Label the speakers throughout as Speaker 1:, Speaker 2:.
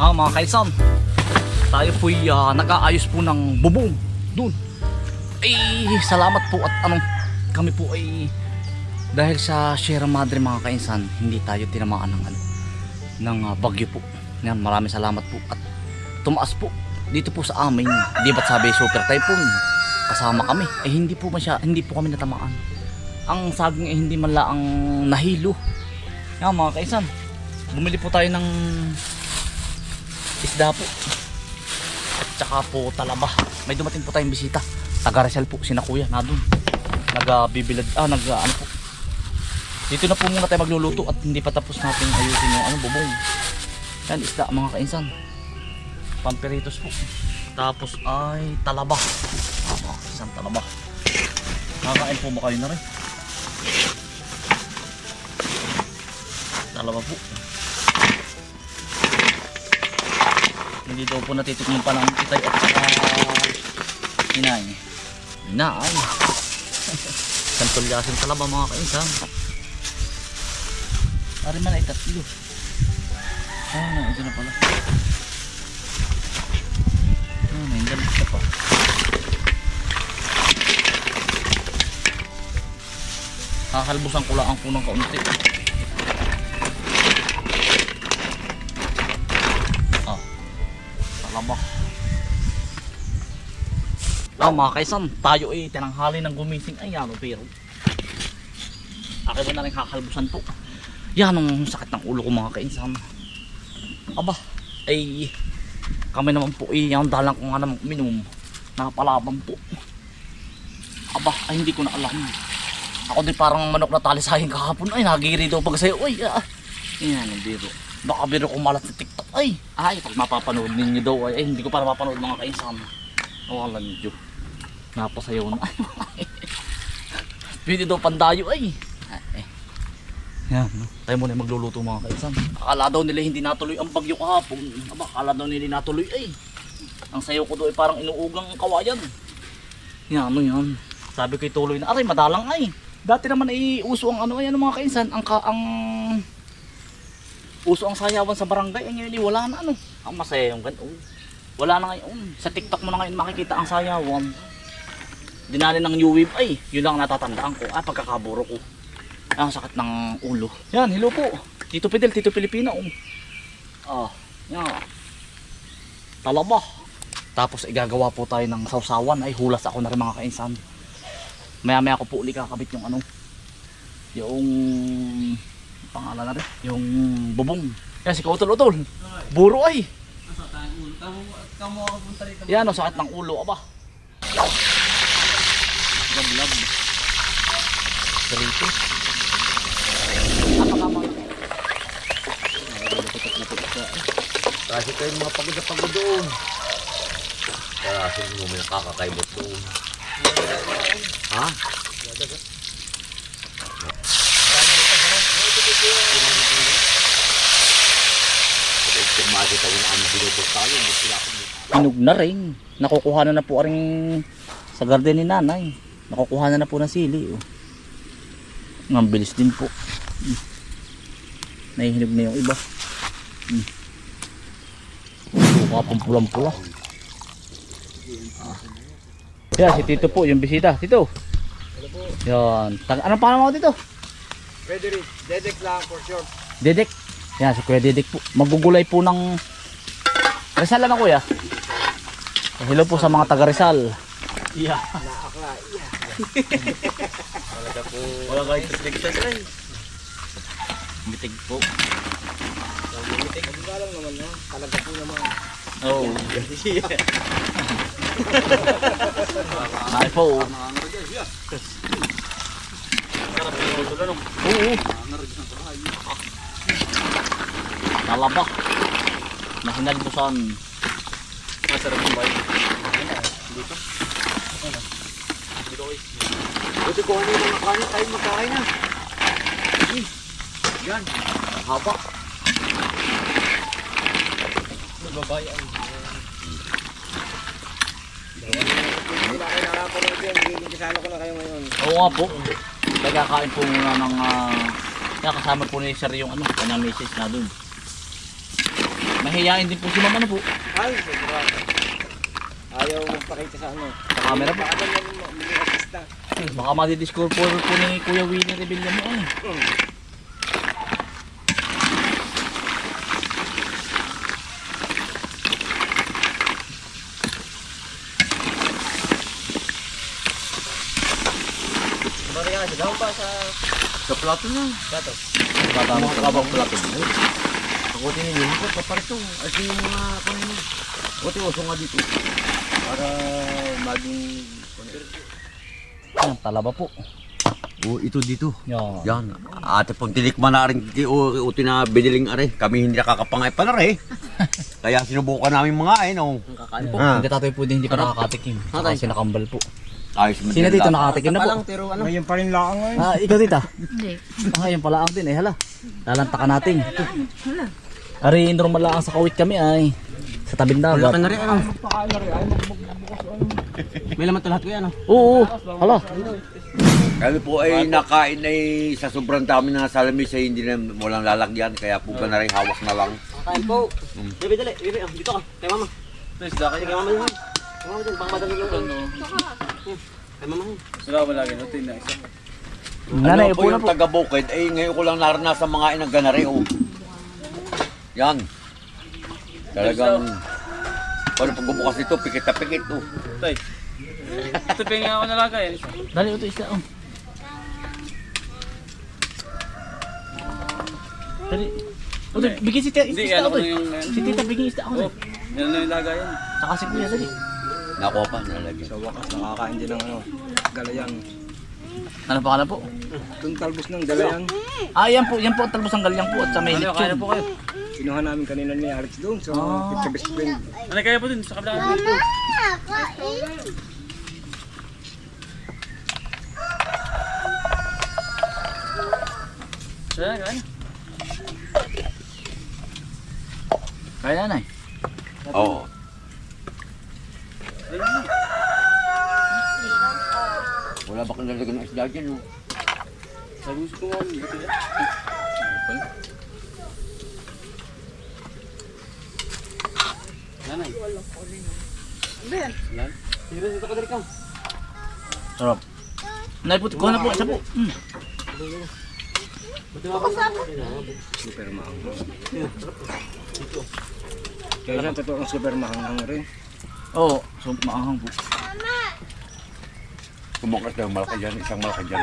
Speaker 1: Ah, mga kaisan. Tayo po'y ah, nag-aayos po ng bubong. Doon. Ay, salamat po at ano, kami po ay dahil sa Sierra Madre mga kainsan, hindi tayo tinamaan ng ano, ng ah, bagyo po. Yan, maraming salamat po at tumaas po dito po sa amin. Di ba't sabi super typhoon? Kasama kami. Eh hindi po masya, hindi po kami natamaan. Ang saging ay hindi man ang nahilo. Yan mga kaisan, bumili po tayo ng isda po. At saka po talaba. May dumating po tayong bisita. Taga Rizal po, sina kuya, na doon. Nagabibilad, ah, nag, ano po. Dito na po muna tayo magluluto at hindi pa tapos natin ayusin yung ano, bubong. Yan, isda mga kainsan. Pamperitos po. Tapos ay talaba. Ah, mga kainsan, talaba. Nakakain po ba kayo na rin? Talaba po. Hindi daw po natitikman pa ng itay at saka inay. Inay. Santolyasin talaba mga kainsan. Ari man ay tatlo. Ah, ito na pala. Ah, may dalit na pa. Kakalbusan ko lang ang punong kaunti. Talaba. Ah, mga kaisan, tayo ay tinanghali ng gumising. Ay, ano, pero. Akin ba na kakalbusan po. Yan ang sakit ng ulo ko mga kainsan. Aba, ay kami naman po ay yung dalang ko nga naman uminom. Nakapalaban po. Aba, ay hindi ko na alam. Ako din parang manok na tali sa akin kahapon. Ay, nagiri daw pag sa'yo. Uy, ah. Yan ang biro. Baka biro kumalat sa TikTok. Ay, ay, pag mapapanood ninyo daw. Ay, ay hindi ko para mapanood mga kainsan. Wala nyo. Napasayaw na. Pwede daw pandayo ay. Ay, yan, no? tayo muna magluluto mga kaisan. Akala daw nila hindi natuloy ang bagyo kahapon. Aba, akala daw nila natuloy ay. Ang sayo ko daw ay parang inuugang kawayan. Yan, ano yan. Sabi ko tuloy na, aray, madalang ay. Dati naman ay uso ang ano, ayan mga kainsan, ang, ka, ang uso ang sayawan sa barangay. Ay ngayon, wala na ano. Ang masaya yung ganun. Wala na ngayon. Sa TikTok mo na ngayon makikita ang sayawan. Dinali ng new wave ay, yun lang ang natatandaan ko. Ah, pagkakaburo ko. Ang sakit ng ulo. Yan, hello po. Tito Fidel, Tito Pilipino. Ah, yan. Talaba. Tapos igagawa po tayo ng sausawan. Ay, hulas ako na rin mga kainsan. Maya maya ko po uli kakabit yung ano. Yung pangalan na. Yung bubong. Yan, si Kautol-Utol. Buro ay. Yan, o, sakit ng ulo. Aba. Gablab. Dito.
Speaker 2: Kasi kayo mga pagod na pagod doon. Kasi mo may nakakakaibot doon. Ha? Kung makikita ko na ano binubog tayo.
Speaker 1: Hinog na rin. Nakukuha na na po rin sa garden ni nanay. Nakukuha na na po ng sili. Oh. Ang bilis din po. Mm. Nahihinog na yung iba. Mm. Mukha pong pulang-pula. Ah. Yan, si Tito po, yung bisita. Tito. Yan. Tag anong pangalan mo dito?
Speaker 3: Frederick, Dedek lang for sure.
Speaker 1: Dedek. Yan, si Kuya Dedek po. Magugulay po ng Rizal na kuya. Hello po sa mga taga Rizal. Yeah.
Speaker 3: Naakla, iya.
Speaker 1: Wala kayo titig sa sila. Mitig po.
Speaker 3: Lumitik, ang galang naman no. Talaga po naman.
Speaker 1: Oo. Ay po. Oo. Nalaba. Nahinalbusan. Masarap yung bayo. Dito. Dito guys.
Speaker 3: Buti ko ano yung mga kanin, tayo magkain na.
Speaker 1: Yan. Haba.
Speaker 3: Babay ang...
Speaker 1: Oo nga po. Nagkakain po muna ng uh, kasama po ni Sir yung ano, kanyang message na dun. Mahihayin din po si mama na po.
Speaker 3: Ay, sobra. Ayaw magpakita sa ano.
Speaker 1: Sa camera po.
Speaker 3: Baka ganyan mo, maging artista.
Speaker 1: Baka madidiscover po ni Kuya Willie Rebellion mo eh.
Speaker 3: Bari nga, daw pa sa
Speaker 2: Sa plato na.
Speaker 3: gato.
Speaker 1: Bata mo kabang plato.
Speaker 2: Ako tininin ko, paparito. As yung mga kunin mo. Buti uso nga dito. Para maging...
Speaker 1: Yan, talaba po.
Speaker 2: Oh, ito dito.
Speaker 1: Yan.
Speaker 2: Yan. Ate pong tinikman na rin o uti na biniling are. Kami hindi nakakapangay pa na rin. Kaya sinubukan namin mga ay no.
Speaker 1: Kakain po.
Speaker 2: Ah.
Speaker 1: Hindi tatay po din hindi pa nakakatikim. Saka sinakambal po.
Speaker 2: Ayos mo
Speaker 1: Sino dito nakatikim na po?
Speaker 3: pero ano? Ngayon pa rin lang ngayon.
Speaker 1: Ah, ikaw tita.
Speaker 4: Hindi.
Speaker 1: Ah, yung pala ang din eh, hala. Lalantakan natin. Ari, normal lang sa kawit kami ay. Sa tabing dagat.
Speaker 2: na rin ano.
Speaker 3: May laman to lahat ko yan.
Speaker 1: Oo, oo. hala.
Speaker 2: Kami po ay nakain ay sa sobrang dami ng salamis ay hindi na walang lalagyan. Kaya po ba na rin hawak na lang.
Speaker 3: Kain po. Dali. Bebe, oh, dito ka. Kay mama.
Speaker 1: Please, laki.
Speaker 3: Kay mama yun. Kay mama dyan. Baka madali yung ano. Kay mama yun.
Speaker 1: Nanay,
Speaker 2: ano
Speaker 1: upo
Speaker 2: po
Speaker 1: na
Speaker 2: yung
Speaker 1: po.
Speaker 2: taga Bukid ay ngayon ko lang naranasan mga inang ganari oh. Yan. Talagang Paano pag bumukas nito, pikit na pikit oh.
Speaker 5: Ito pa nga ako nalagay.
Speaker 1: Dali, ito isda. Oh. Dali. Ito, bigyan si tita isda
Speaker 5: ano
Speaker 1: ako
Speaker 5: ko
Speaker 1: eh.
Speaker 5: yung...
Speaker 1: Si tita, bigyan isda ako eh.
Speaker 5: Yan na yung lagay yan.
Speaker 1: Saka si kuya, dali.
Speaker 2: Nakuha pa, nalagyan.
Speaker 3: Sa wakas, nakakain din ng ano. Galayan.
Speaker 1: Ano pa ka na po?
Speaker 3: Itong talbos ng galayan.
Speaker 1: Ah, yan po, yan po ang talbos ng galyang po at sa may
Speaker 5: Ano, kaya
Speaker 1: lechon.
Speaker 5: po kayo.
Speaker 3: Kinuha namin kanina ni Alex doon. So,
Speaker 1: Ah.
Speaker 3: sa best friend.
Speaker 5: Ano kaya po dun sa kabila? Kaya, kaya.
Speaker 1: Kaya na eh.
Speaker 2: Oo. Wala ba kang lalagyan ng isda dyan oh.
Speaker 5: Sa gusto ko nga. dito yan. Nanay. Yan. Tira dito ka dali ka.
Speaker 1: Sarap. Po, kuha na po, isa po. Mm.
Speaker 3: Super maanghang. Kaya yan, totoong super maanghang rin.
Speaker 1: Oo, so maanghang po.
Speaker 2: Kumukas yung malaki dyan, isang malaki dyan.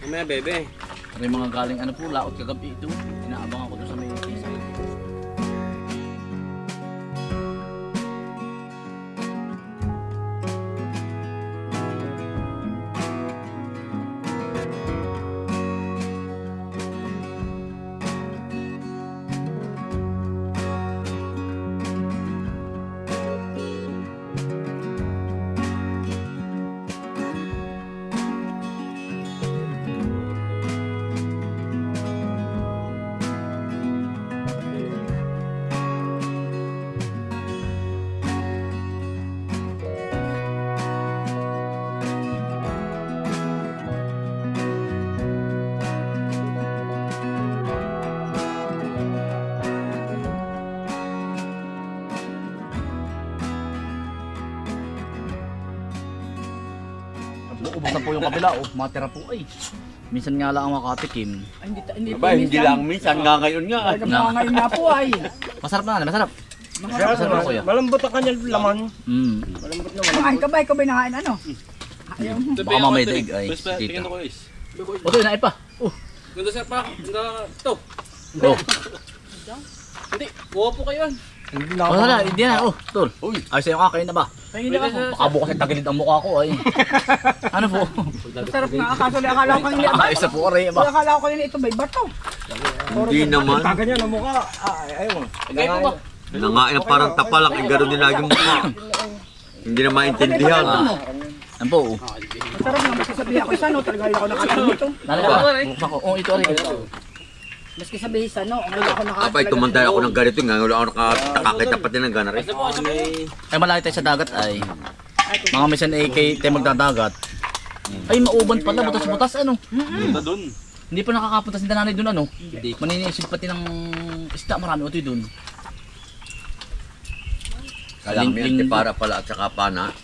Speaker 5: Mamaya, bebe.
Speaker 1: May mga galing ano po, laot kagabi ito. Inaabang na po yung kabila, oh. Matira po ay. Minsan nga lang ang makatikim.
Speaker 6: Hindi, hindi
Speaker 2: Aba, hindi lang minsan, nga ngayon nga.
Speaker 6: Mga ngayon nga po ay.
Speaker 1: Masarap na, masarap.
Speaker 3: Masarap
Speaker 1: Masarap po kuya.
Speaker 3: Malambot ang kanyang laman.
Speaker 1: Mm.
Speaker 3: Malambot na
Speaker 6: Kumain
Speaker 3: malambot.
Speaker 6: ka ba? Ikaw ba nakain ano? Ayaw mo.
Speaker 1: Baka mamaya daig ay
Speaker 5: tingnan ko is.
Speaker 1: O, ito, inaay pa. Oh.
Speaker 5: Ganda sir pa. Ganda. Ito.
Speaker 1: Oh.
Speaker 5: Hindi. Kuha po kayo yan.
Speaker 3: Hindi
Speaker 1: Oh, wala, hindi na. Oh, tol.
Speaker 2: Uy,
Speaker 1: Ay, sa'yo kakain na ba?
Speaker 6: Lang ako.
Speaker 1: Baka bukas ay tagilid ang mukha ko ay. ano po?
Speaker 6: Masarap nga. Akaso akala ko kanina.
Speaker 1: Ah, isa po rin ba?
Speaker 6: Akala ko kanina ito may bato.
Speaker 2: hindi naman.
Speaker 3: Kaganyan ang mukha. Ah, ay, ayaw.
Speaker 5: Kaya po ba?
Speaker 2: Nangain ang parang tapalak, eh, gano'n din lagi mukha. Hindi na maintindihan.
Speaker 1: Ano po?
Speaker 6: Masarap nga. Masasabihin ako isa no. Talaga ako nakain ito.
Speaker 1: Nalala ba? Buksan ko. Oh, ito rin.
Speaker 6: Maski sa no. Hindi ako nakain.
Speaker 2: Apay, tumantay ako ng ganito, nga wala ako nakakita pati ng
Speaker 5: isa po.
Speaker 1: Ay, malayo tayo sa dagat ay. Mga misan AK tayo magdadagat. Ay, mauban pala. Butas-butas ano?
Speaker 5: Ganda dun.
Speaker 1: Hindi pa nakakapunta si Dananay doon ano. Hindi. Maninisig pati ng isda, marami utoy doon.
Speaker 2: Kalang
Speaker 1: Ling- ling-
Speaker 2: para pala at saka pana.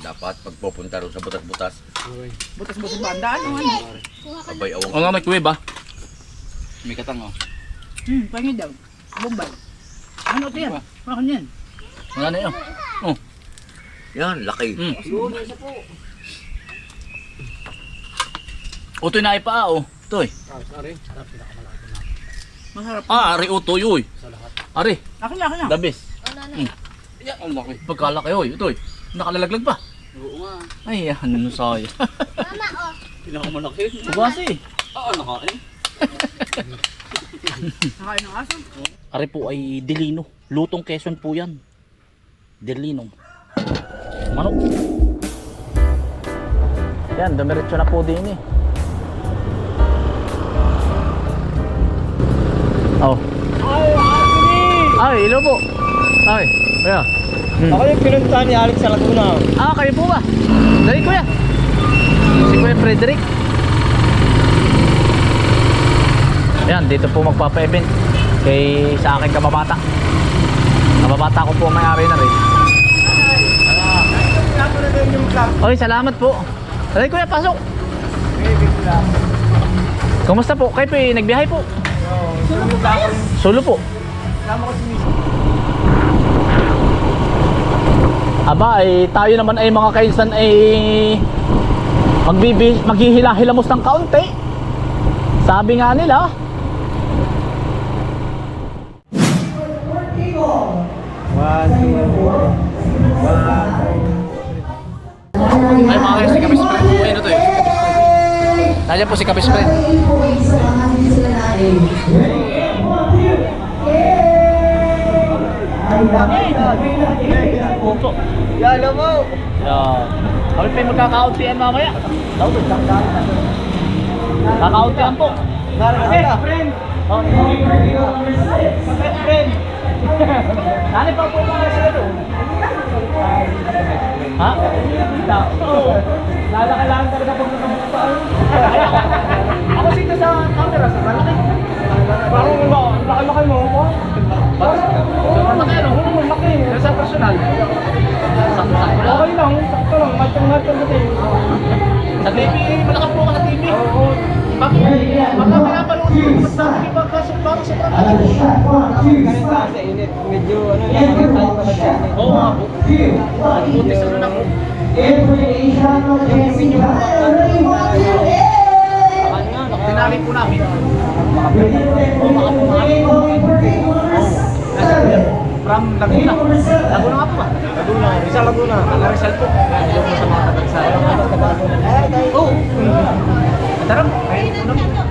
Speaker 2: Dapat pagpupunta rin sa butas-butas.
Speaker 6: Butas-butas ba ang daan? Ano?
Speaker 2: Abay awang.
Speaker 1: O nga may kuweba.
Speaker 5: May katang oh.
Speaker 6: Hmm, pahingi daw. Bombay. Ano ito yan? Ano yan?
Speaker 1: Wala na yun. Oh.
Speaker 2: Yan, laki.
Speaker 1: Mm. Utoy na ipa oh. Toy.
Speaker 6: Masarap.
Speaker 1: Ah, ari utoy uy. Ari,
Speaker 6: Akin na, akin na.
Speaker 1: the best.
Speaker 5: Yeah, ang laki.
Speaker 1: Pagkalaki oy, utoy. Nakalalaglag pa.
Speaker 5: Oo nga.
Speaker 1: Ay, ano saya.
Speaker 5: Pinakamalaki.
Speaker 1: Bugasi.
Speaker 5: Ah, nakain.
Speaker 6: Nakain ng aso.
Speaker 1: Ari po ay Delino. Lutong Quezon po yan. Delino. Manok. Yan, dumiretso na po din eh. Oh. Ay, hello po. Ay, kaya. Hmm.
Speaker 3: Ako yung pinunta ni Alex sa Laguna.
Speaker 1: Ah, kayo po ba? Dali kuya. Si Kuya Frederick. Ayan, dito po magpapa-event kay sa aking kababata. Kababata ko po may-ari na rin. Oy, salamat po. Dali kuya, pasok. Kumusta po? Kayo po eh, nagbiyahe po. Solo po. Aba, ay tayo naman ay mga kainsan ay magbibi, maghihila-hilamos ng kaunti. Sabi nga nila, ay mga kainsan, si Kapis Friend po, ayun ito eh. Nandiyan po si Kapis Friend.
Speaker 3: Yalo mo!
Speaker 1: Yan. Kami pa yung magkakauntian mamaya. Daw, doon, Kakauntian po.
Speaker 3: Friend!
Speaker 1: Oh.
Speaker 3: Friend!
Speaker 1: Nani pa po mga sila doon? Ha? Oo. Lalaki-lang talaga pag nakabuka. Ako sito sa camera, sa malaki.
Speaker 3: Parang ba? Laki-laki mo ako.
Speaker 1: Sa malaki ano?
Speaker 3: Oo, laki.
Speaker 1: Sa personal. Sakto-sakto lang.
Speaker 3: Okay lang, sakto lang. Matang-matang natin.
Speaker 1: Sa TV, malaki po ka sa TV.
Speaker 3: Oo.
Speaker 1: Pag pagka pinapanood ko, mas sabi ba ka parang laki.
Speaker 3: Kahit sa init, medyo ano pala sa init.
Speaker 1: Oo nga po. Ang.
Speaker 3: Yung
Speaker 1: Tinali po. Nasa From Laguna. Laguna nga?
Speaker 3: Laguna, isa Laguna.
Speaker 1: Taga Rizal mga na